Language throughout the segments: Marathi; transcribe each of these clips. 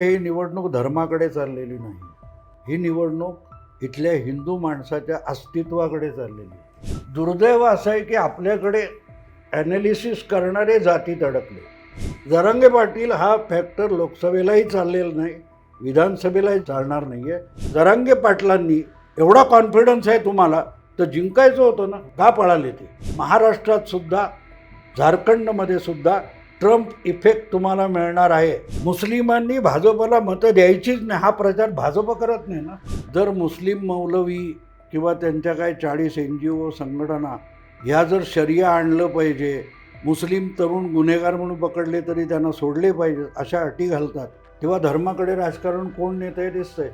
ही निवडणूक धर्माकडे चाललेली नाही. ही निवडणूक इथल्या हिंदू माणसाच्या अस्तित्वाकडे चाललेली. आहे. दुर्दैव असं आहे की आपल्याकडे ॲनालिसिस करणारे जातीत अडकले जरांगे पाटील हा फॅक्टर लोकसभेलाही चाललेला नाही विधानसभेलाही चालणार नाही आहे जरांगे पाटलांनी एवढा कॉन्फिडन्स आहे तुम्हाला तर जिंकायचं होतं ना? का पळाले ते? महाराष्ट्रात सुद्धा झारखंडमध्ये सुद्धा ट्रम्प इफेक्ट तुम्हाला मिळणार आहे. मुस्लिमांनी भाजपला मतं द्यायचीच नाही. हा प्रचार भाजप करत नाही ना. जर मुस्लिम मौलवी किंवा त्यांच्या काय चाळीस एन जी ओ संघटना ह्या जर शर्या आणलं पाहिजे मुस्लिम तरुण गुन्हेगार म्हणून पकडले तरी त्यांना सोडले पाहिजे अशा अटी घालतात. तेव्हा धर्माकडे राजकारण कोण नेत आहे दिसतंय.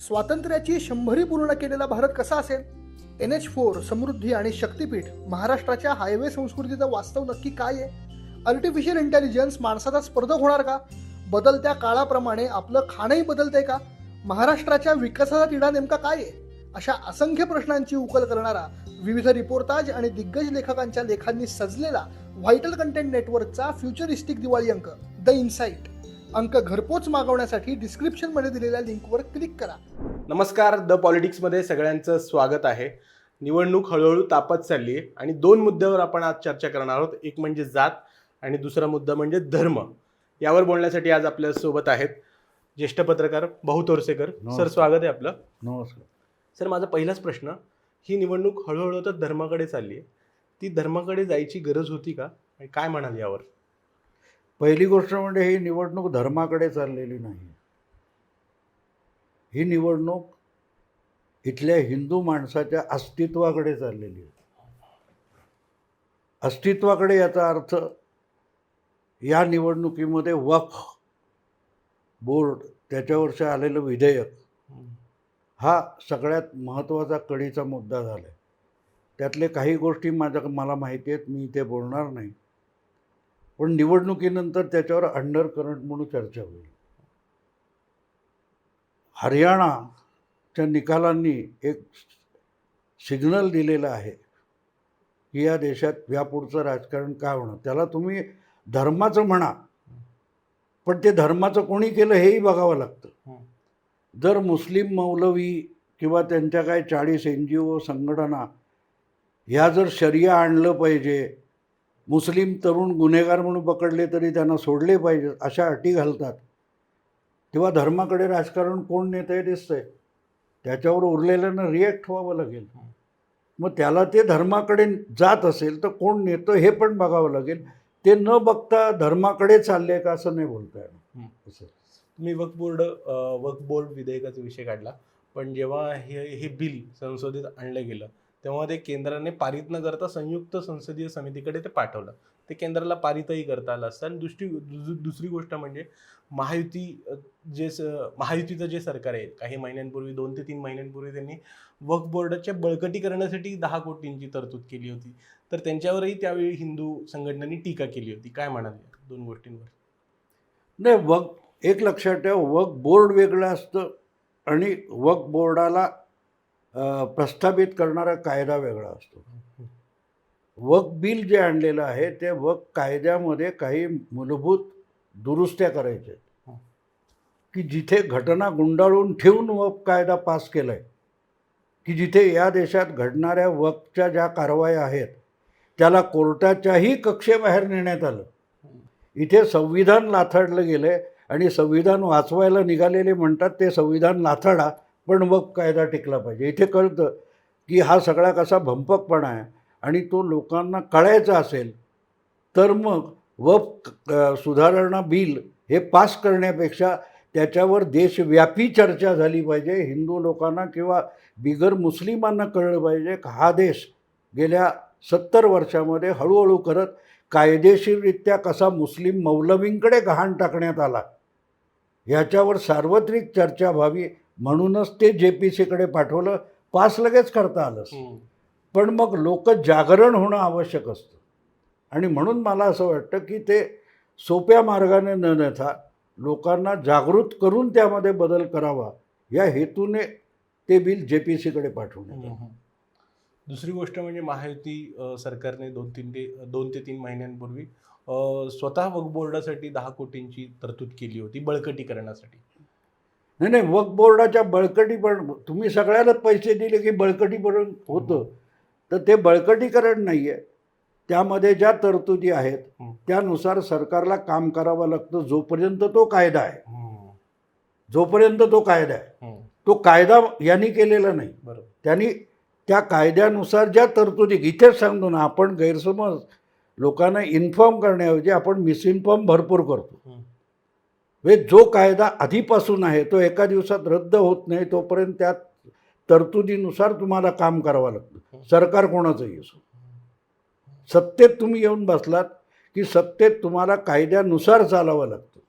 स्वातंत्र्याची शंभरी पूर्ण केलेला भारत कसा असेल? एन एच फोर समृद्धी आणि शक्तीपीठ महाराष्ट्राच्या हायवे संस्कृतीचं वास्तव नक्की काय आहे? आर्टिफिशियल इंटेलिजन्स माणसाचा स्पर्धक होणार का? बदलत्या काळाप्रमाणे आपलं खाणंही बदलतंय का? महाराष्ट्राच्या विकासाचा तिढा नेमका काय आहे? अशा असंख्य प्रश्नांची उकल करणारा विविध रिपोर्टाज आणि दिग्गज लेखकांच्या लेखांनी सजलेला व्हायटल कंटेंट नेटवर्कचा फ्युचरिस्टिक दिवाळी अंक द इन्साइट. अंक घरपोच मागवण्यासाठी डिस्क्रिप्शनमध्ये दिलेल्या लिंकवर क्लिक करा. नमस्कार द पॉलिटिक्समध्ये सगळ्यांचं स्वागत आहे. निवडणूक हळूहळू तापत चालली आहे आणि दोन मुद्द्यावर आपण आज चर्चा करणार आहोत. एक म्हणजे जात आणि दुसरा मुद्दा म्हणजे धर्म. यावर बोलण्यासाठी आज आपल्यासोबत आहेत ज्येष्ठ पत्रकार भाऊ तोरसेकर. सर. स्वागत आहे आपलं. नमस्कार. सर माझा पहिलाच प्रश्न ही निवडणूक हळूहळू तर धर्माकडे चालली आहे ती धर्माकडे जायची गरज होती का? काय म्हणाल यावर? पहिली गोष्ट म्हणजे ही निवडणूक धर्माकडे चाललेली नाही. ही निवडणूक इथल्या हिंदू माणसाच्या अस्तित्वाकडे चाललेली आहे. अस्तित्वाकडे याचा अर्थ या निवडणुकीमध्ये वक्फ बोर्ड त्याच्यावरचं आलेलं विधेयक हा सगळ्यात महत्त्वाचा कडीचा मुद्दा झाला आहे त्यातले काही गोष्टी माझ्या मला माहिती आहेत मी इथे बोलणार नाही. पण निवडणुकीनंतर त्याच्यावर अंडर करंट म्हणून चर्चा होईल. हरियाणाच्या निकालांनी एक सिग्नल दिलेलं आहे की या देशात यापुढचं राजकारण काय होणार? त्याला तुम्ही धर्माचं म्हणा. पण ते धर्माचं कोणी केलं हेही बघावं लागतं. जर मुस्लिम मौलवी किंवा त्यांच्या काय चाळीस एन जी ओ संघटना ह्या जर शरिया आणलं पाहिजे मुस्लिम तरुण गुन्हेगार म्हणून पकडले तरी त्यांना सोडले पाहिजे अशा अटी घालतात. तेव्हा धर्माकडे राजकारण कोण नेत आहे दिसतंय? त्याच्यावर उरलेल्यानं रिॲक्ट व्हावं लागेल. मग त्याला ते धर्माकडे जात असेल तर कोण नेतं हे पण बघावं लागेल. ते न बघता धर्माकडे चालले का असं नाही बोलता येणार. असं. तुम्ही वक्फ बोर्ड वक्फ बोर्ड विधेयकाचा विषय काढला. पण जेव्हा हे हे बिल संसदेत आणलं गेलं तेव्हा ते केंद्राने पारित न करता संयुक्त संसदीय समितीकडे ते पाठवलं. ते केंद्राला पारितही करता आलं असतं. आणि दुसरी दुसरी गोष्ट म्हणजे महायुती जे स महायुतीचं जे सरकार आहे काही महिन्यांपूर्वी दोन ते तीन महिन्यांपूर्वी त्यांनी वक्फ बोर्डाच्या बळकटीकरणासाठी दहा कोटींची तरतूद केली होती. तर त्यांच्यावरही त्यावेळी हिंदू संघटनांनी टीका केली होती. काय म्हणाल दोन गोष्टींवर? नाही वक एक लक्षात ठेव वक बोर्ड वेगळं असतं आणि वक बोर्डाला प्रस्थापित करणारा कायदा वेगळा असतो. वक बिल जे आणलेलं आहे ते वक कायद्यामध्ये काही मूलभूत दुरुस्त्या करायच्या आहेत. की जिथे घटना गुंडाळून ठेवून वक कायदा पास केला आहे की जिथे या देशात घडणाऱ्या वकच्या ज्या कारवाया आहेत त्याला कोर्टाच्याही कक्षेबाहेर नेण्यात आलं. इथे संविधान लाथाडलं गेलं आहे आणि संविधान वाचवायला निघालेले म्हणतात ते संविधान लाथाडा पण वक कायदा टिकला पाहिजे. इथे कळतं की हा सगळा कसा भंपकपणा आहे आणि तो लोकांना कळायचा असेल तर मग व सुधारणा बिल हे पास करण्यापेक्षा त्याच्यावर देशव्यापी चर्चा झाली पाहिजे. हिंदू लोकांना किंवा बिगर मुस्लिमांना कळलं पाहिजे हा देश गेल्या सत्तर वर्षामध्ये हळूहळू करत कायदेशीररित्या कसा मुस्लिम मौलवींकडे गहाण टाकण्यात आला. ह्याच्यावर सार्वत्रिक चर्चा व्हावी म्हणूनच ते जे पी सीकडे पाठवलं पास लगेच करता आलं पण मग लोक जागरण होणं आवश्यक असतं. आणि म्हणून मला असं वाटतं की ते सोप्या मार्गाने न नेता लोकांना जागृत करून त्यामध्ये बदल करावा या हेतूने ते बिल जे पी सीकडे पाठवण्यात आलं. दुसरी गोष्ट म्हणजे महायुती सरकारने दोन तीन ते दोन ते तीन महिन्यांपूर्वी स्वतः वक्फ बोर्डासाठी दहा कोटींची तरतूद केली होती बळकटीकरणासाठी. नाही नाही वक्फ बोर्डाच्या बळकटी पण तुम्ही सगळ्यालाच पैसे दिले की बळकटीकरण होतं. तर ते बळकटीकरण नाही आहे त्यामध्ये ज्या तरतुदी आहेत. त्यानुसार सरकारला काम करावं लागतं जोपर्यंत तो कायदा आहे. जोपर्यंत तो कायदा आहे. तो कायदा यांनी केलेला नाही. बरोबर. त्यांनी त्या कायद्यानुसार ज्या तरतुदी इथेच सांगतो ना आपण गैरसमज लोकांना इन्फॉर्म करण्याऐवजी आपण मिसइन्फॉर्म भरपूर करतो. हम्म. म्हणजे जो कायदा आधीपासून आहे तो एका दिवसात रद्द होत नाही तोपर्यंत त्या तरतुदीनुसार तुम्हाला काम करावं लागतं. सरकार कोणाचंही असो. सत्तेत तुम्ही येऊन बसलात की सत्तेत तुम्हाला कायद्यानुसार चालावं लागतं.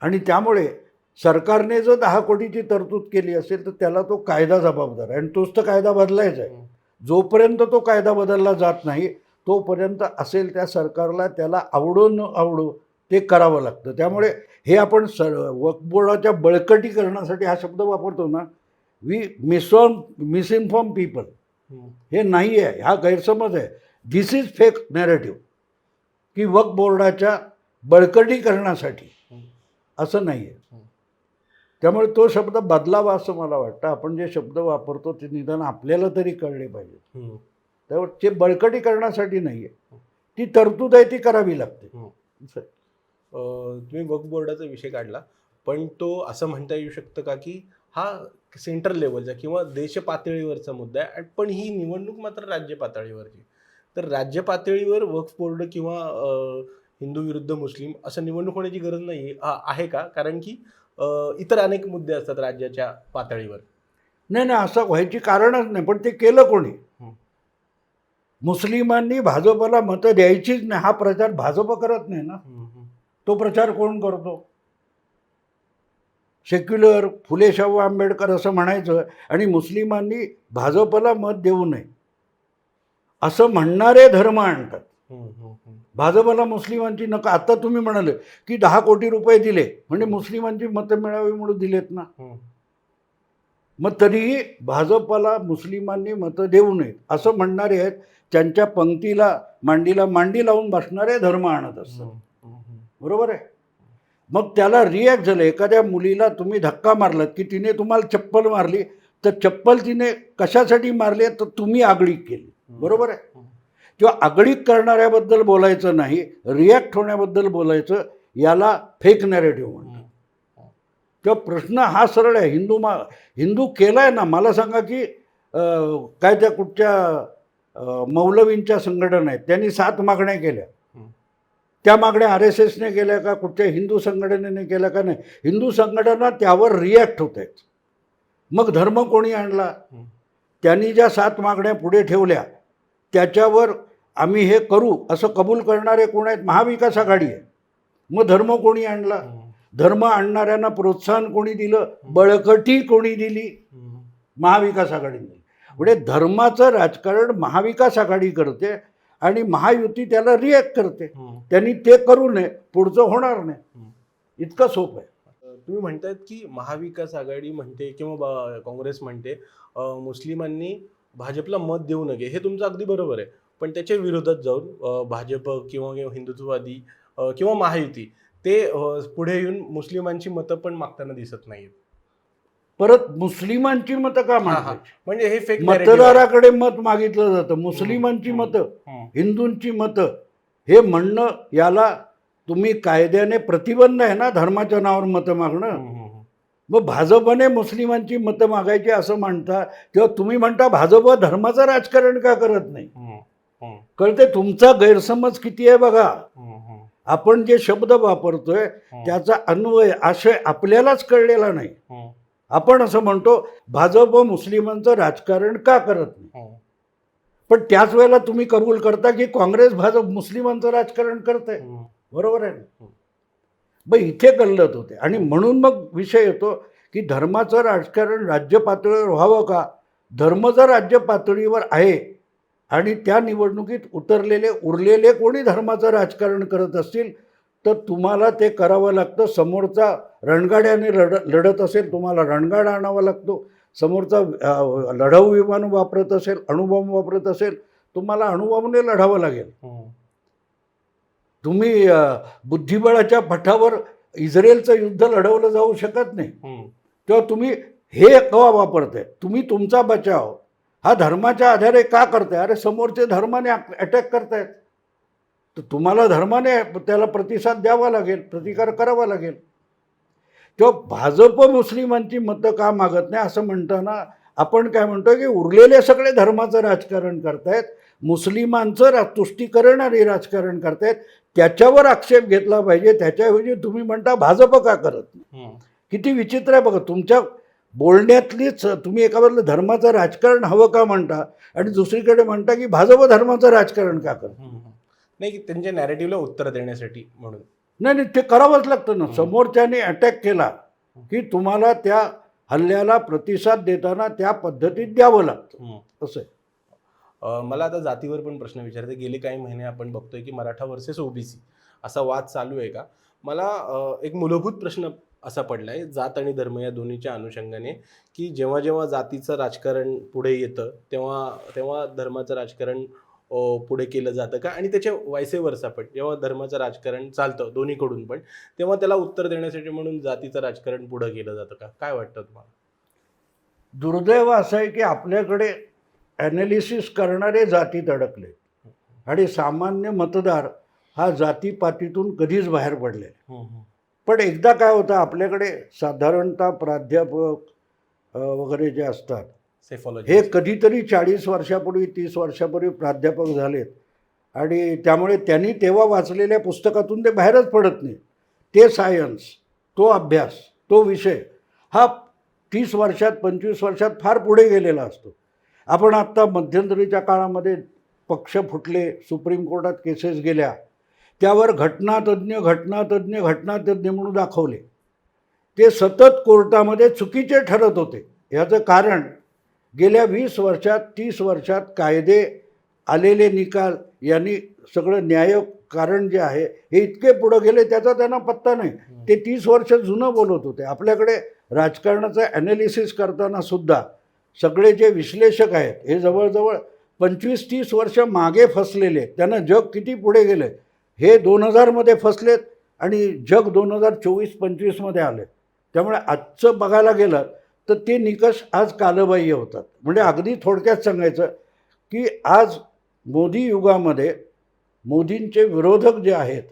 आणि त्यामुळे सरकारने जर दहा कोटीची तरतूद केली असेल तर त्याला तो कायदा जबाबदार आहे. आणि तोच तर कायदा बदलायचा आहे. जोपर्यंत तो कायदा बदलला जात नाही तोपर्यंत असेल त्या सरकारला त्याला आवडो न आवडो ते करावं लागतं. त्यामुळे हे आपण सर वक्फ बोर्डाच्या बळकटीकरणासाठी हा शब्द वापरतो ना वी मिसॉन मिसइन्फॉर्म पीपल. हे नाही आहे हा गैरसमज आहे. दिस इज फेक नॅरेटिव्ह की वक्फ बोर्डाच्या बळकटीकरणासाठी असं नाही आहे. त्यामुळे तो शब्द बदलावा असं मला वाटतं. आपण जे शब्द वापरतो ते निदान आपल्याला तरी कळले पाहिजे. त्यामुळे ते बळकटीकरणासाठी नाही आहे ती तरतूद आहे ती करावी लागते. हं. तुम्ही वक्फ बोर्डाचा विषय काढला. पण तो असं म्हणता येऊ शकतं का की हा सेंट्रल लेवलचा किंवा देश पातळीवरचा मुद्दा आहे पण ही निवडणूक मात्र राज्य पातळीवरची तर राज्य पातळीवर वक्फ बोर्ड किंवा हिंदू विरुद्ध मुस्लिम असं निवडणूक होण्याची गरज नाही आहे का? कारण की इतर अनेक मुद्दे असतात राज्याच्या पातळीवर. नाही नाही असं व्हायची कारणच नाही पण ते केलं कोणी. मुस्लिमांनी भाजपला मतं द्यायचीच नाही हा प्रचार भाजप करत नाही ना. तो प्रचार कोण करतो? सेक्युलर फुले शाहू आंबेडकर असं म्हणायचं आणि मुस्लिमांनी भाजपला मत देऊ नये. असं म्हणणारे धर्म आणतात. भाजपला मुस्लिमांची नका. आता तुम्ही म्हणाले की दहा कोटी रुपये दिले. म्हणजे मुस्लिमांची मतं मिळावी म्हणून दिलेत ना. मग तरीही भाजपला मुस्लिमांनी मतं देऊ नयेत. असं म्हणणारे आहेत त्यांच्या पंक्तीला मांडीला मांडी लावून बसणारे धर्म आणत असतात. बरोबर आहे? मग त्याला रिॲक्ट झालं. एखाद्या मुलीला तुम्ही धक्का मारलात की तिने तुम्हाला चप्पल मारली तर चप्पल तिने कशासाठी मारली तर तुम्ही आगळीक केली. बरोबर आहे. किंवा आगळीक करणाऱ्याबद्दल बोलायचं नाही रिॲक्ट होण्याबद्दल बोलायचं याला फेक नॅरेटिव्ह म्हणतात. तेव्हा प्रश्न हा सरळ आहे हिंदू मा हिंदू केलाय ना मला सांगा की काय त्या कुठच्या मौलवींच्या संघटना आहेत त्यांनी सात मागण्या केल्या. त्या मागण्या आर एस एसने केल्या का कुठच्या हिंदू संघटनेने केल्या का नाही हिंदू संघटना त्यावर रिॲक्ट होत आहेत मग धर्म कोणी आणला. त्यांनी ज्या सात मागण्या पुढे ठेवल्या त्याच्यावर आम्ही हे करू असं कबूल करणारे कोण आहेत? महाविकास आघाडी आहे. मग धर्म कोणी आणला. धर्म आणणाऱ्यांना प्रोत्साहन कोणी दिलं? बळकटी कोणी दिली. महाविकास आघाडीने म्हणजे धर्माचं राजकारण महाविकास आघाडी करते आणि महायुती त्याला रिॲक्ट करते. त्यांनी ते करू नये पुढचं होणार नाही. इतकं सोपं आहे. तुम्ही म्हणतायत की महाविकास आघाडी म्हणते किंवा बा- काँग्रेस म्हणते मुस्लिमांनी भाजपला मत देऊ नये हे तुमचं अगदी बरोबर आहे पण त्याच्या विरोधात जाऊन भाजप किंवा हिंदुत्ववादी किंवा महायुती ते पुढे येऊन मुस्लिमांची मतं पण मागताना दिसत नाहीत परत मुस्लिमांची मतं का. मागायची म्हणजे हे फेक. मतदाराकडे मत मागितलं जातं मुस्लिमांची. मतं. हिंदूंची मतं हे म्हणणं याला तुम्ही कायद्याने प्रतिबंध आहे ना धर्माच्या नावावर मतं मागणं. मग भाजपने मुस्लिमांची मतं मागायची असं म्हणता तेव्हा तुम्ही म्हणता भाजप धर्माचं राजकारण का करत नाही? कळते तुमचा गैरसमज किती आहे बघा. आपण जे शब्द वापरतोय त्याचा अन्वय आशय आपल्यालाच कळलेला नाही. आपण असं म्हणतो भाजप मुस्लिमांचं राजकारण का करत नाही. पण त्याच वेळेला तुम्ही कबूल करता की काँग्रेस भाजप मुस्लिमांचं राजकारण करतंय. हम्म. बरोबर आहे ना? मग इथे गल्लत होते. आणि म्हणून मग विषय येतो की धर्माचं राजकारण राज्य पातळीवर व्हावं का? धर्म जर राज्य पातळीवर आहे. आणि त्या निवडणुकीत उतरलेले उरलेले कोणी धर्माचं राजकारण करत असतील तर तुम्हाला ते करावं लागतं. समोरचा रणगाड्याने लढ लढत असेल तुम्हाला रणगाडा आणावा लागतो. समोरचा लढाऊ विमान वापरत असेल अणुबॉम्ब वापरत असेल तुम्हाला अणुबॉम्बने लढावं लागेल. हो. तुम्ही बुद्धिबळाच्या पठावर इस्रायलचं युद्ध लढवलं जाऊ शकत नाही. तेव्हा तुम्ही हे कवा वापरताय? तुम्ही तुमचा बचाव. हा धर्माच्या आधारे का करताय? अरे समोरचे धर्माने अटॅक करतायत. तर तुम्हाला धर्माने त्याला प्रतिसाद द्यावा लागेल प्रतिकार करावा लागेल. तेव्हा भाजप मुस्लिमांची मतं का मागत नाही? असं म्हणताना आपण काय म्हणतो की उरलेले सगळे धर्माचं राजकारण करतायत. मुस्लिमांचं रा तुष्टीकरण आणि राजकारण करतायत त्याच्यावर आक्षेप घेतला पाहिजे त्याच्याऐवजी तुम्ही म्हणता भाजप का करत नाही. किती विचित्र आहे बघा तुमच्या बोलण्यातलीच तुम्ही एका बाजूला धर्माचं राजकारण हवं का म्हणता आणि दुसरीकडे म्हणता की भाजप धर्माचं राजकारण का करत. नाही की त्यांच्या नॅरेटिव्हला उत्तर देण्यासाठी म्हणून नाही नाही ते करावंच लागतं ना. समोरच्याने अटॅक केला की तुम्हाला त्या हल्ल्याला प्रतिसाद देताना त्या पद्धतीत द्यावं लागतं. असं मला आता जातीवर पण प्रश्न विचारते गेले काही महिने आपण बघतोय की मराठा वर्सेस ओबीसी असा वाद चालू आहे का? मला एक मूलभूत प्रश्न असा पडला आहे जात आणि धर्म या दोन्हीच्या अनुषंगाने की जेव्हा जेव्हा जातीचं राजकारण पुढे येतं तेव्हा तेव्हा धर्माचं राजकारण पुढे केलं जातं का? आणि त्याच्या वायसेवरचा पण. जेव्हा धर्माचं राजकारण चालतं दोन्हीकडून पण तेव्हा त्याला उत्तर देण्यासाठी म्हणून जातीचं राजकारण पुढे केलं जातं का? काय वाटतं तुम्हाला? दुर्दैव असं आहे की आपल्याकडे ॲनालिसिस करणारे जातीत अडकले आणि सामान्य मतदार हा जातीपातीतून कधीच बाहेर पडले पण एकदा काय होतं आपल्याकडे साधारणतः प्राध्यापक वगैरे जे असतात हे कधीतरी चाळीस वर्षापूर्वी तीस वर्षापूर्वी प्राध्यापक झालेत. आणि त्यामुळे त्यांनी तेव्हा वाचलेल्या पुस्तकातून ते बाहेरच पडत नाही. ते सायन्स तो अभ्यास तो विषय हा तीस वर्षात पंचवीस वर्षात फार पुढे गेलेला असतो. आपण आत्ता मध्यंतरीच्या काळामध्ये पक्ष फुटले सुप्रीम कोर्टात केसेस गेल्या त्यावर घटनातज्ञ घटनातज्ञ घटनातज्ञ म्हणून दाखवले. ते सतत कोर्टामध्ये चुकीचे ठरत होते. याचं कारण गेल्या वीस वर्षात तीस वर्षात कायदे आलेले निकाल यांनी सगळं न्याय कारण जे आहे हे इतके पुढं गेले त्याचा त्यांना पत्ता नाही. ते तीस वर्ष जुनं बोलत होते. आपल्याकडे राजकारणाचं ॲनालिसिस करताना सुद्धा सगळे जे विश्लेषक आहेत हे जवळजवळ पंचवीस तीस वर्ष मागे फसलेले आहेत. त्यांना जग किती पुढे गेलं हे दोन हजारमध्ये फसलेत आणि जग दोन हजार चोवीस पंचवीसमध्ये आले त्यामुळे आजचं बघायला गेलं तर ते निकष आज कालबाह्य होतात म्हणजे अगदी थोडक्यात सांगायचं की आज मोदी युगामध्ये मोदींचे विरोधक जे आहेत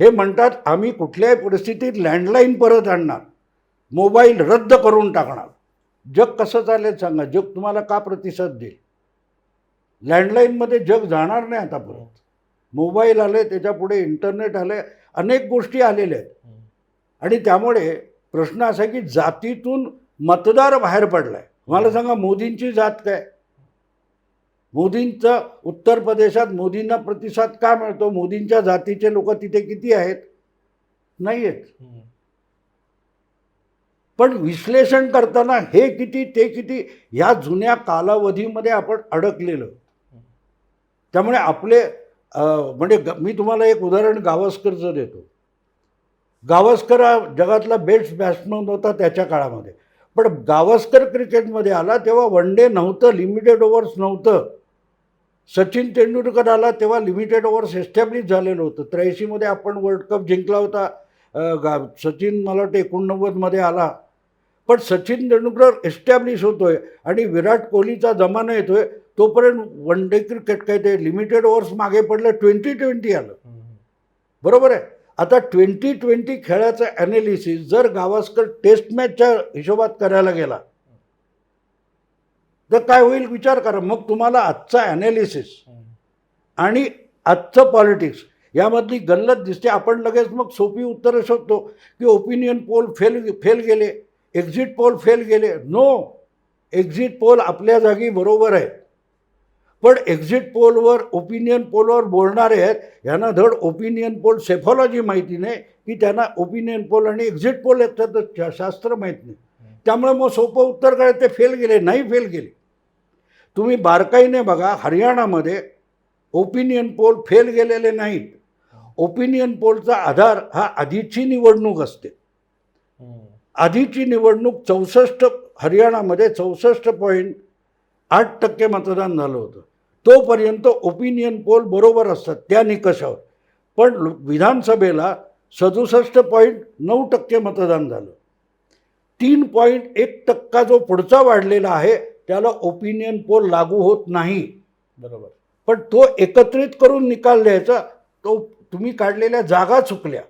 हे म्हणतात आम्ही कुठल्याही परिस्थितीत लँडलाईन परत आणणार मोबाईल रद्द करून टाकणार जग कसं चालेल सांगा. जग तुम्हाला का प्रतिसाद देईल? लँडलाईनमध्ये जग जाणार नाही आता परत. मोबाईल आले त्याच्यापुढे इंटरनेट आले अनेक गोष्टी आलेल्या आहेत. आणि त्यामुळे प्रश्न असा आहे की जातीतून मतदार बाहेर पडलाय. मला सांगा मोदींची जात काय? मोदींचा उत्तर प्रदेशात मोदींना प्रतिसाद का मिळतो? मोदींच्या जातीचे लोक तिथे किती आहेत? नाही आहेत पण विश्लेषण करताना हे किती ते किती ह्या जुन्या कालावधीमध्ये आपण अडकलेलं. त्यामुळे आपले म्हणजे ग- मी तुम्हाला एक उदाहरण गावस्करचं देतो. गावस्कर हा जगातला बेस्ट बॅट्समन होता त्याच्या काळामध्ये. पण गावस्कर क्रिकेटमध्ये आला तेव्हा वन डे नव्हतं लिमिटेड ओव्हर्स नव्हतं. सचिन तेंडुलकर आला तेव्हा लिमिटेड ओव्हर्स एस्टॅब्लिश झालेलं होतं. त्र्याऐंशीमध्ये आपण वर्ल्ड कप जिंकला होता. गा सचिन मला वाटतं एकोणनव्वदमध्ये आला. पण सचिन तेंडुलकर एस्टॅब्लिश होतोय आणि विराट कोहलीचा जमाना येतोय तोपर्यंत वन डे क्रिकेट काय ते लिमिटेड ओव्हर्स मागे पडलं ट्वेंटी ट्वेंटी आलं. बरोबर आहे? आता ट्वेंटी ट्वेंटी खेळाचं ॲनालिसिस जर गावस्कर टेस्ट मॅचच्या हिशोबात करायला गेला तर काय होईल विचार करा. मग तुम्हाला आजचा ॲनालिसिस आणि आजचं पॉलिटिक्स यामधली गल्लत दिसते. आपण लगेच मग सोपी उत्तरं शोधतो की ओपिनियन पोल फेल फेल गेले. एक्झिट पोल फेल गेले नो एक्झिट पोल आपल्या जागी बरोबर आहे. पण एक्झिट पोलवर ओपिनियन पोलवर बोलणारे आहेत यांना धड ओपिनियन पोल सेफॉलॉजी माहिती नाही की त्यांना ओपिनियन पोल आणि एक्झिट पोल याचं शास्त्र माहीत नाही. त्यामुळे मग सोपं उत्तर काय? ते फेल गेले. नाही फेल गेले. तुम्ही बारकाईने बघा हरियाणामध्ये ओपिनियन पोल फेल गेलेले नाहीत. ओपिनियन पोलचा आधार हा आधीची निवडणूक असते. आधीची निवडणूक चौसष्ट हरियाणामध्ये चौसष्ट पॉईंट आठ टक्के मतदान झालं होतं. तोपर्यंत ओपिनियन पोल बरोबर असतात त्या निकषावर. पण लो- विधानसभेला सदुसष्ट पॉईंट नऊ टक्के मतदान झालं. तीन पॉईंट एक टक्का जो पुढचा वाढलेला आहे त्याला ओपिनियन पोल लागू होत नाही. बरोबर. पण तो एकत्रित करून निकाल द्यायचा तो तुम्ही काढलेल्या जागा चुकल्या.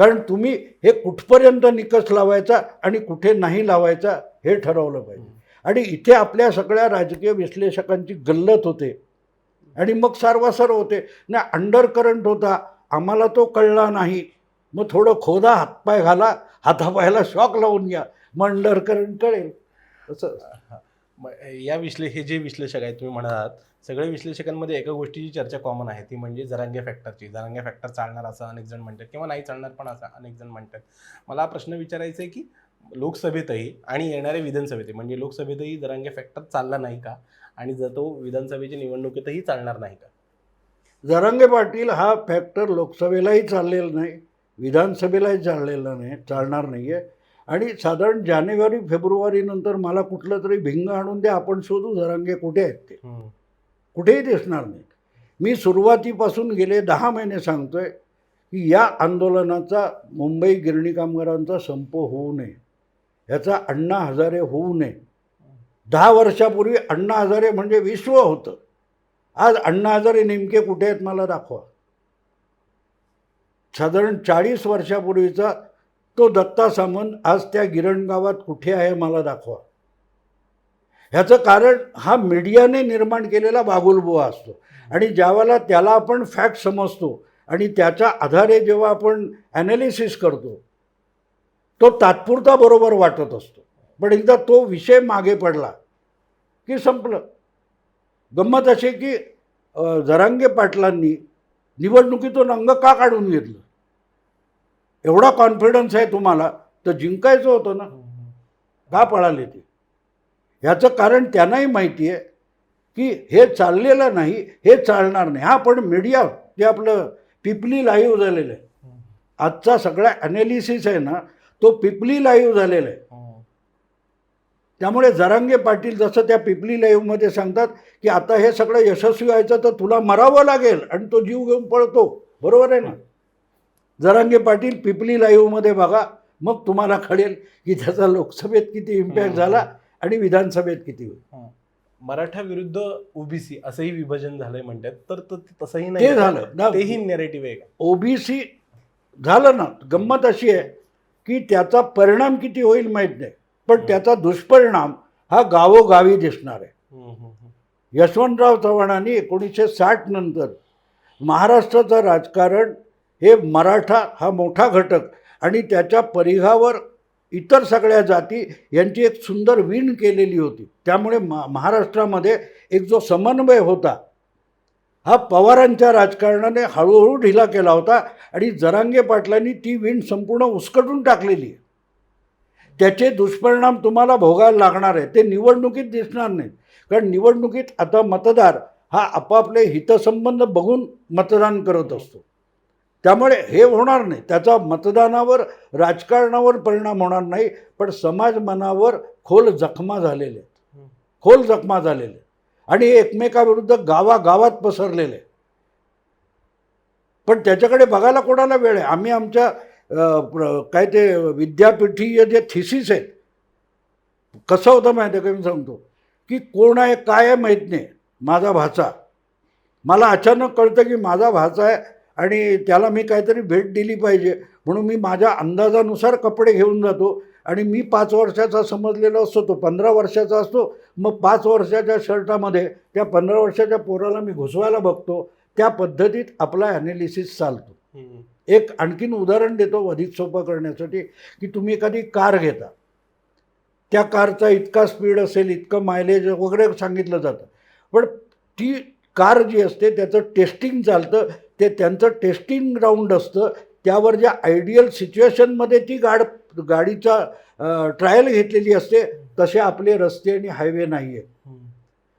कारण तुम्ही हे कुठपर्यंत निकष लावायचा आणि कुठे नाही लावायचा हे ठरवलं पाहिजे. आणि इथे आपल्या सगळ्या राजकीय विश्लेषकांची गल्लत होते. आणि मग सारवासार होते. ना अंडर करंट होता. आम्हाला तो कळला नाही. मग थोडं खोदा हातपाय घाला. हातापायाला शॉक लावून घ्या. मग अंडर करंट कळेल. असं या विश्ले हे जे विश्लेषक आहेत तुम्ही म्हणालात सगळे विश्लेषकांमध्ये एका गोष्टीची चर्चा कॉमन आहे. ती म्हणजे जरांगे फॅक्टरची जरांगे फॅक्टर चालणार असं अनेक जण म्हणतात किंवा नाही चालणार पण असं अनेक जण म्हणतात. मला हा प्रश्न विचारायचा आहे की लोकसभेतही आणि येणाऱ्या विधानसभेतही म्हणजे लोकसभेतही जरांगे फॅक्टर चालला नाही का? आणि जर तो विधानसभेच्या निवडणुकीतही चालणार नाही का? जरांगे पाटील हा फॅक्टर लोकसभेलाही चाललेला नाही विधानसभेलाही चाललेला नाही चालणार नाही आहे आणि साधारण जानेवारी फेब्रुवारीनंतर मला कुठलं तरी भिंग आणून द्या आपण शोधू जरांगे कुठे आहेत ते. कुठेही दिसणार नाहीत मी सुरुवातीपासून गेले दहा महिने सांगतोय की या आंदोलनाचा मुंबई गिरणी कामगारांचा संप होऊ नये. याचा अण्णा हजारे होऊ नये. दहा वर्षापूर्वी अण्णा हजारे म्हणजे विश्व होतं. आज अण्णा हजारे नेमके कुठे आहेत मला दाखवा. साधारण चाळीस वर्षापूर्वीचा तो दत्ता सामंत आज त्या गिरण गावात कुठे आहे मला दाखवा. ह्याचं कारण हा मीडियाने निर्माण केलेला बागुलबुवा असतो. आणि ज्यावेळेला त्याला आपण फॅक्ट समजतो आणि त्याच्या आधारे जेव्हा आपण ॲनालिसिस करतो तो तात्पुरता बरोबर वाटत असतो. पण एकदा तो विषय मागे पडला की संपलं. गंमत अशी की जरांगे पाटलांनी निवडणुकीतून अंग का काढून घेतलं? एवढा कॉन्फिडन्स आहे तुम्हाला तर जिंकायचं होतं ना. का पळाले ते? ह्याचं कारण त्यांनाही माहिती आहे की हे चाललेलं नाही हे चालणार नाही. हा पण मीडिया जे आपलं पिपली लाईव्ह झालेलं आहे. आजचा सगळा ॲनालिसिस आहे ना तो पिपली लाईव्ह झालेला आहे. त्यामुळे जरांगे पाटील जसं त्या पिपली लाईव्हमध्ये सांगतात की आता हे सगळं यशस्वी व्हायचं तर तुला मरावं लागेल आणि तो जीव घेऊन पळतो. बरोबर आहे ना? जरांगे पाटील पिपली लाईव्हमध्ये बघा मग तुम्हाला कळेल की त्याचा लोकसभेत किती इम्पॅक्ट झाला आणि विधानसभेत किती होईल. मराठा विरुद्ध ओबीसी असंही विभाजन झालंय म्हणतात तर त- तसंही ते नाही झालं. तेही नेरेटिव्ह आहे का? ओबीसी झालं ना गंमत अशी आहे की त्याचा परिणाम किती होईल माहीत नाही पण त्याचा दुष्परिणाम हा गावोगावी दिसणार आहे. यशवंतराव चव्हाणांनी एकोणीसशे साठ नंतर महाराष्ट्राचं राजकारण हे मराठा हा मोठा घटक आणि त्याच्या परिघावर इतर सगळ्या जाती यांची एक सुंदर विण केलेली होती. त्यामुळे मा महाराष्ट्रामध्ये एक जो समन्वय होता हा पवारांच्या राजकारणाने हळूहळू ढिला केला होता आणि जरांगे पाटलांनी ती विण संपूर्ण उसकटून टाकलेली आहे. त्याचे दुष्परिणाम तुम्हाला भोगायला लागणार आहे. ते निवडणुकीत दिसणार नाहीत. कारण निवडणुकीत आता मतदार हा आपापले हितसंबंध बघून मतदान करत असतो. त्यामुळे हे होणार नाही. त्याचा मतदानावर राजकारणावर परिणाम होणार नाही पण समाज मनावर खोल जखमा झालेले आहेत. खोल जखमा झालेले. आणि हे एकमेकाविरुद्ध गावागावात पसरलेले. पण त्याच्याकडे बघायला कोणाला वेळ आहे? आम्ही आमच्या काय ते विद्यापीठीय जे थिसिस आहेत कसं होतं माहिती आहे का? मी सांगतो. की कोण आहे काय आहे माहीत नाही. माझा भाचा. मला अचानक कळतं की माझा भाचा आहे आणि त्याला मी काहीतरी भेट दिली पाहिजे. म्हणून मी माझ्या अंदाजानुसार कपडे घेऊन जातो. आणि मी पाच वर्षाचा समजलेला असतो तो पंधरा वर्षाचा असतो. मग पाच वर्षाच्या शर्टामध्ये त्या पंधरा वर्षाच्या पोराला मी घुसवायला बघतो. त्या पद्धतीत आपला ॲनालिसिस चालतो. एक आणखीन उदाहरण देतो अधिक सोपं करण्यासाठी की तुम्ही एखादी कार घेता. त्या कारचा इतका स्पीड असेल इतकं मायलेज वगैरे सांगितलं जातं. पण ती कार जी असते त्याचं टेस्टिंग चालतं. ते त्यांचं टेस्टिंग ग्राउंड असतं. त्यावर ज्या आयडियल सिच्युएशनमध्ये ती गाड गाडीचा ट्रायल घेतलेली असते तसे आपले रस्ते आणि हायवे नाही आहे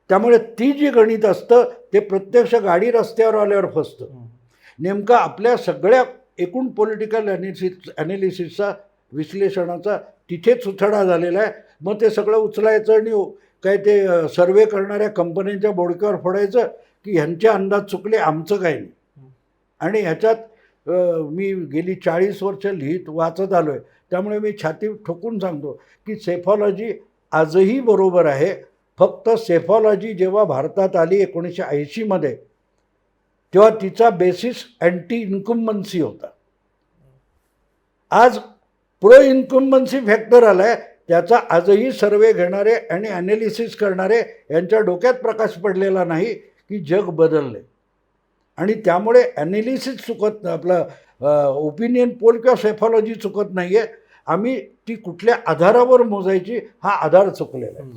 त्यामुळे ती जी गणित असतं ते प्रत्यक्ष गाडी रस्त्यावर आल्यावर फसतं. नेमकं नेमका आपल्या सगळ्या एकूण पॉलिटिकल ॲनालिसिस ॲनालिसिसचा विश्लेषणाचा तिथेच उथडा झालेला आहे. मग ते सगळं उचलायचं आणि काय ते सर्वे करणाऱ्या कंपन्यांच्या बोडक्यावर फोडायचं की ह्यांचे अंदाज चुकले आमचं काही नाही. आणि ह्याच्यात मी गेली चाळीस वर्ष लिहित वाचत आलो आहे त्यामुळे मी छाती ठोकून सांगतो की सेफॉलॉजी आजही बरोबर आहे. फक्त सेफॉलॉजी जेव्हा भारतात आली एकोणीसशे ऐंशीमध्ये तेव्हा तिचा बेसिस अँटी इन्कम्बन्सी होता. आज प्रो इन्कम्बन्सी फॅक्टर आला आहे त्याचा आजही सर्वे घेणारे आणि ॲनालिसिस करणारे यांच्या डोक्यात प्रकाश पडलेला नाही की जग बदलले आणि त्यामुळे ॲनालिसिस चुकत आपलं ओपिनियन पोल किंवा सेफॉलॉजी चुकत नाही आहे आम्ही ती कुठल्या आधारावर मोजायची हा आधार चुकलेला आहे.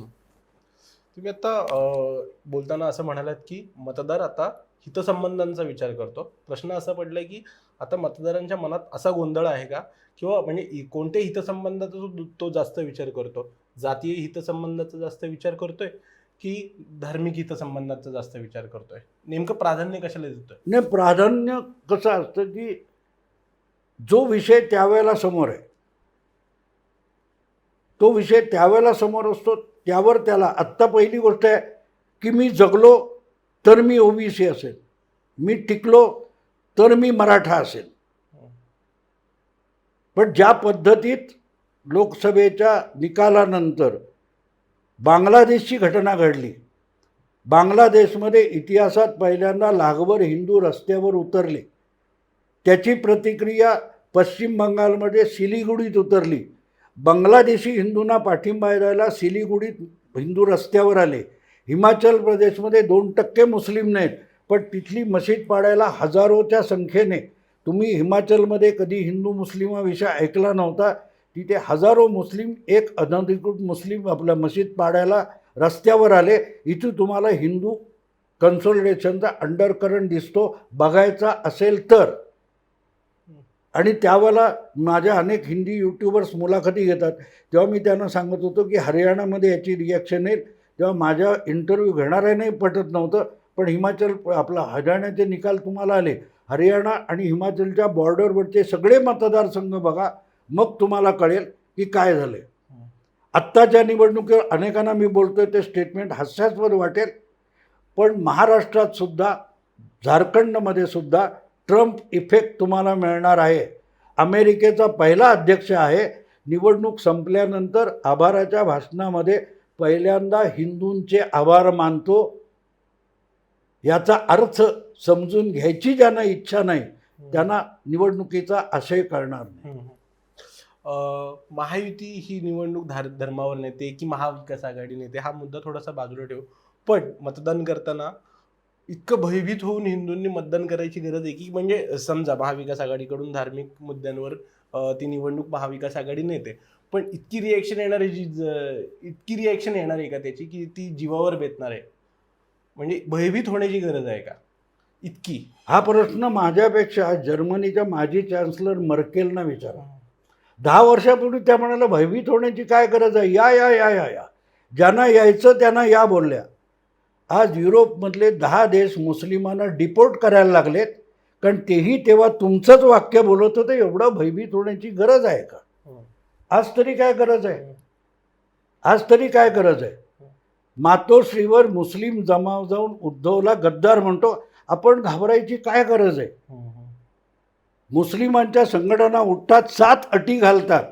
तुम्ही आता बोलताना असं म्हणालात की मतदार आता हितसंबंधांचा विचार करतो. प्रश्न असा पडला की आता मतदारांच्या मनात असा गोंधळ आहे का? किंवा म्हणजे कोणत्याही कोणत्या हितसंबंधाचा तो- तो जास्त विचार करतो? जातीय हितसंबंधाचा जास्त विचार करतोय? की धार्मिक हितसंबंधाचा जास्त विचार करतोय? नेमकं प्राधान्य कशाला देतोय? नाही प्राधान्य कसं असतं की जो विषय त्यावेळेला समोर आहे तो विषय त्यावेळेला समोर असतो त्यावर त्याला आत्ता पहिली गोष्ट आहे की मी जगलो तर मी ओबीसी असेल मी टिकलो तर मी मराठा असेल. पण ज्या पद्धतीत लोकसभेच्या निकालानंतर बांगलादेशची घटना घडली. बांगलादेशमध्ये इतिहासात पहिल्यांदा लागवर हिंदू रस्त्यावर उतरले. त्याची प्रतिक्रिया पश्चिम बंगालमध्ये सिलिगुडीत उतरली. बांगलादेशी हिंदूंना पाठिंबा द्यायला सिलिगुडीत हिंदू रस्त्यावर आले. हिमाचल प्रदेशमध्ये दोन टक्के मुस्लिम नाहीत पण तिथली मशीद पाडायला हजारोच्या संख्येने. तुम्ही हिमाचलमध्ये कधी हिंदू मुस्लिमाविषयी ऐकला नव्हता? तिथे हजारो मुस्लिम एक अनधिकृत मुस्लिम आपल्या मशीद पाडायला रस्त्यावर आले. इथं तुम्हाला हिंदू कन्सोलिडेशनचा अंडरकरंट दिसतो. बघायचा असेल तर. आणि त्यावेळेला माझ्या अनेक हिंदी यूट्यूबर्स मुलाखती घेतात. तेव्हा मी त्यांना सांगत होतो की हरियाणामध्ये याची रिॲक्शन येईल. तेव्हा माझ्या इंटरव्ह्यू घेणाऱ्याने पटत नव्हतं. पण हिमाचल आपला हरियाणाचे निकाल तुम्हाला आले. हरियाणा आणि हिमाचलच्या बॉर्डरवरचे सगळे मतदारसंघ बघा. मग तुम्हाला कळेल की काय झालं आत्ताच्या निवडणुकीवर अनेकांना मी बोलतोय ते स्टेटमेंट हास्यास्पद वाटेल. पण महाराष्ट्रात सुद्धा झारखंडमध्ये सुद्धा ट्रम्प इफेक्ट तुम्हाला मिळणार आहे. अमेरिकेचा पहिला अध्यक्ष आहे. निवडणूक संपल्यानंतर आभाराच्या भाषणामध्ये पहिल्यांदा हिंदूंचे आभार मानतो. याचा अर्थ समजून घ्यायची ज्यांना इच्छा नाही त्यांना निवडणुकीचा आशय कळणार नाही. महायुती ही निवडणूक धार धर्मावर नेते की महाविकास आघाडी नेते हा मुद्दा थोडासा बाजूला ठेवू. पण मतदान करताना इतकं भयभीत होऊन हिंदूंनी मतदान करायची गरज आहे की म्हणजे समजा महाविकास आघाडीकडून धार्मिक मुद्द्यांवर ती निवडणूक महाविकास आघाडी नेते. पण इतकी रिॲक्शन येणार आहे जी ज- इतकी रिॲक्शन येणार आहे का त्याची की ती जीवावर बेतणार आहे? म्हणजे भयभीत होण्याची गरज आहे का? इतकी. हा प्रश्न माझ्यापेक्षा जर्मनीच्या माजी चान्सलर मर्केलना विचारा. दहा वर्षापूर्वी त्या म्हणाल्या भयभीत होण्याची काय गरज आहे? या या या या या. ज्यांना यायचं त्यांना या बोलल्या. आज युरोपमधले दहा देश मुस्लिमांना डिपोर्ट करायला लागलेत कारण तेही तेव्हा तुमचंच वाक्य बोलत होतं एवढं भयभीत होण्याची गरज आहे का? आज तरी काय गरज आहे? आज तरी काय गरज आहे? मातोश्रीवर मुस्लिम जमाव जाऊन उद्धवला गद्दार म्हणतो आपण घाबरायची काय गरज आहे? मुस्लिमांच्या संघटना उठतात सात अटी घालतात.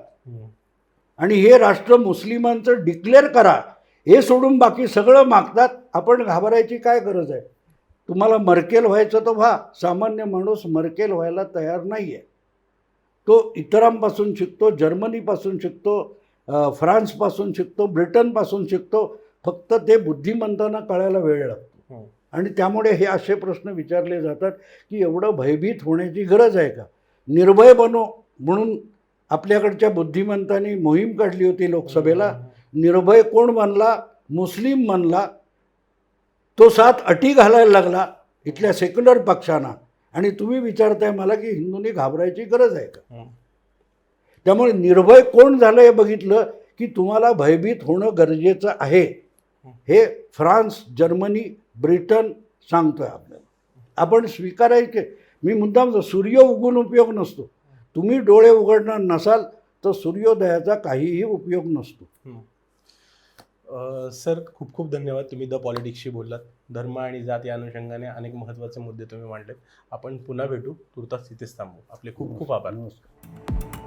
आणि हे राष्ट्र मुस्लिमांचं डिक्लेअर करा. हे सोडून बाकी सगळं मागतात. आपण घाबरायची काय गरज आहे? तुम्हाला मर्केल व्हायचं तर व्हा. सामान्य माणूस मर्केल व्हायला तयार नाही आहे तो इतरांपासून शिकतो जर्मनीपासून शिकतो फ्रान्सपासून शिकतो ब्रिटनपासून शिकतो. फक्त ते बुद्धिमंतांना कळायला वेळ लागतो. आणि त्यामुळे हे असे प्रश्न विचारले जातात की एवढं भयभीत होण्याची गरज आहे का? निर्भय बनो म्हणून आपल्याकडच्या बुद्धिमंतांनी मोहीम काढली होती लोकसभेला. निर्भय कोण बनला? मुस्लिम बनला. तो सात अटी घालायला लागला इथल्या सेक्युलर पक्षांना. आणि तुम्ही विचारताय मला की हिंदूंनी घाबरायची गरज आहे का. त्यामुळे निर्भय कोण झालं हे बघितलं की तुम्हाला भयभीत होणं गरजेचं आहे. हे फ्रान्स जर्मनी ब्रिटन सांगतोय आपल्याला. आपण स्वीकारायचे मी मुद्दाम सांगतो, सूर्य उगून उपयोग नसतो. तुम्ही डोळे उघडणार नसाल तर सूर्योदयाचा काहीही उपयोग नसतो. सर खूप खूप धन्यवाद तुम्ही द पॉलिटिक्सशी बोललात. धर्म आणि जात या अनुषंगाने अनेक महत्त्वाचे मुद्दे तुम्ही मांडलेत. आपण पुन्हा भेटू. तुर्तास तिथेच थांबू. आपले खूप खूप आभार. नमस्कार.